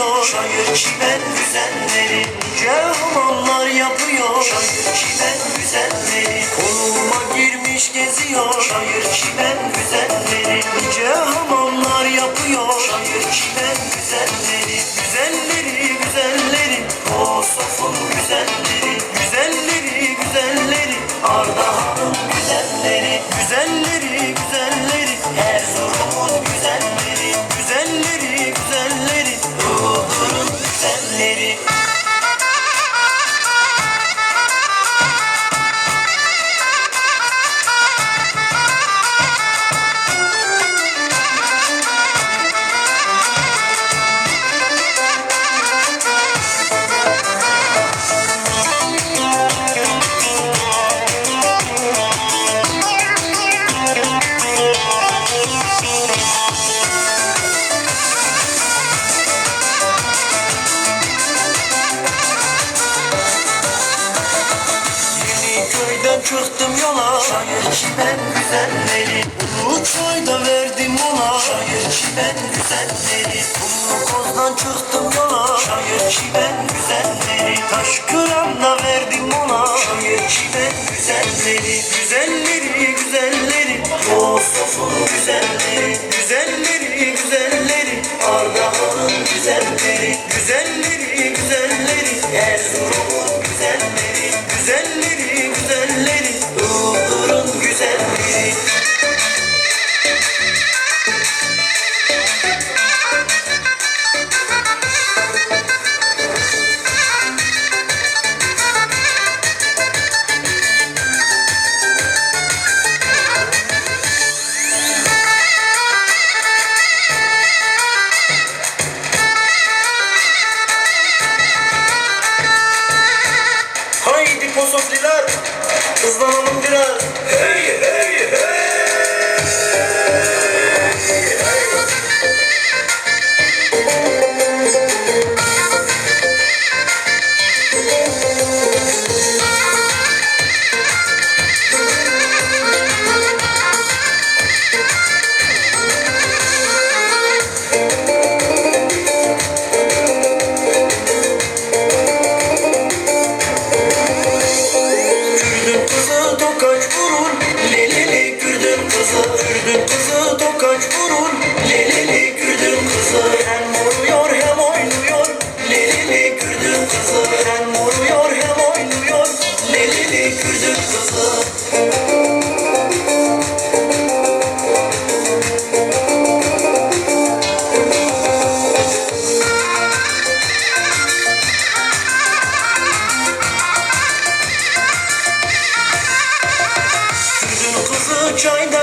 Geziyor Şair çimen güzelleri Nice hamamlar yapıyor. Şair çimen güzelleri Koluma girmiş geziyor. Şair çimen güzelleri Nice hamamlar yapıyor. Şair çimen güzelleri Güzelleri Köyden çıktım yola. Şair çimen güzelleri Ulu çayda verdim ona. Şair çimen güzelleri Ulu kozdan çıktım yola. Şair çimen güzelleri Taş kıranla verdim ona. Şair çimen güzelleri Güzelleri güzelleri Haydi posofliler Hızlanalım biraz. Hey hey tokaç vurur? Leleli Kürdün kızı Hem vuruyor hem oynuyor. Leleli Kürdün kızı Hem vuruyor hem oynuyor. Leleli Kürdün kızı. Kürdün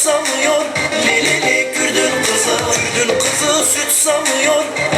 sanıyor Leleli Kürdün kızı. Kürdün kızı süt sanıyor